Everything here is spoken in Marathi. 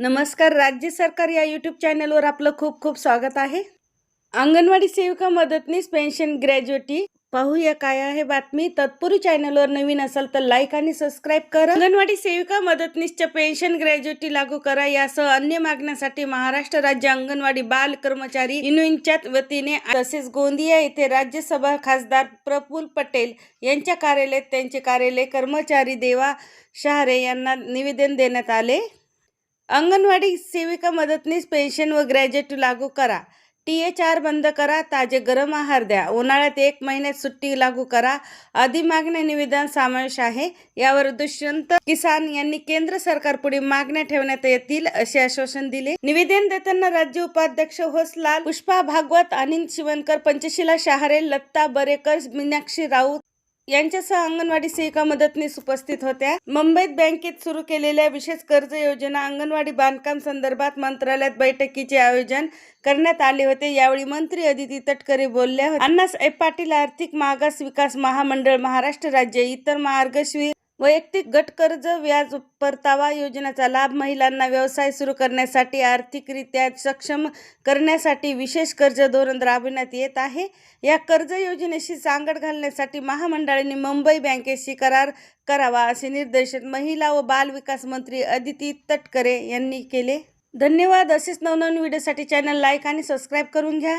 नमस्कार राज्य सरकार या यूट्यूब चॅनलवर आपलं खूप खूप स्वागत आहे. अंगणवाडी सेविका मदतनीस पेन्शन ग्रॅज्युएटी पाहूया काय आहे बातमी. तत्पूर्वी चॅनलवर नवीन असाल तर लाईक आणि सबस्क्राईब करा. अंगणवाडी सेविका मदतनीसच्या पेन्शन ग्रॅज्युएटी लागू करा. यासह अन्य मागण्यासाठी महाराष्ट्र राज्य अंगणवाडी बाल कर्मचारी युनियनच्या वतीने तसेच गोंदिया येथे राज्यसभा खासदार प्रफुल पटेल यांच्या कार्यालयात त्यांचे कार्यालय कर्मचारी देवा शहारे यांना निवेदन देण्यात आले. अंगणवाडी सेविका मदतनीस पेन्शन व ग्रॅज्युएट लागू करा. टी एच आर बंद करा. ताजे गरम आहार द्या. उन्हाळ्यात एक महिन्यात सुट्टी लागू करा. आदी मागण्या निवेदन समावेश आहे. यावर दुष्यंत किसान यांनी केंद्र सरकारपुढे मागण्या ठेवण्यात येतील असे आश्वासन दिले. निवेदन देताना राज्य उपाध्यक्ष होसलाल पुष्पा भागवत अनिल शिवणकर पंचशिला शहारे लत्ता बरेकर मीनाक्षी राऊत यांच्यासह अंगणवाडी सेविका मदतनीस उपस्थित होत्या. मुंबईत बँकेत सुरू केलेल्या विशेष कर्ज योजना अंगणवाडी बांधकाम संदर्भात मंत्रालयात बैठकीचे आयोजन करण्यात आले होते. यावेळी मंत्री अदिती तटकरे बोलल्या अण्णा अण्णासाहेब पाटील आर्थिक मागास विकास महामंडळ महाराष्ट्र राज्य इतर मार्गश्री वैयक्तिक गट कर्ज व्याज परतावा योजनेचा लाभ महिलांना व्यवसाय सुरू करण्यासाठी आर्थिकरित्या सक्षम करण्यासाठी विशेष कर्ज धोरण राबविण्यात येत आहे. या कर्ज योजनेशी सांगड घालण्यासाठी महामंडळाने मुंबई बँकेशी करार करावा असे निर्देशन महिला व बाल विकास मंत्री अदिती तटकरे यांनी केले. धन्यवाद. असेच नवनवीन व्हिडिओसाठी चॅनल लाईक आणि सबस्क्राईब करून घ्या.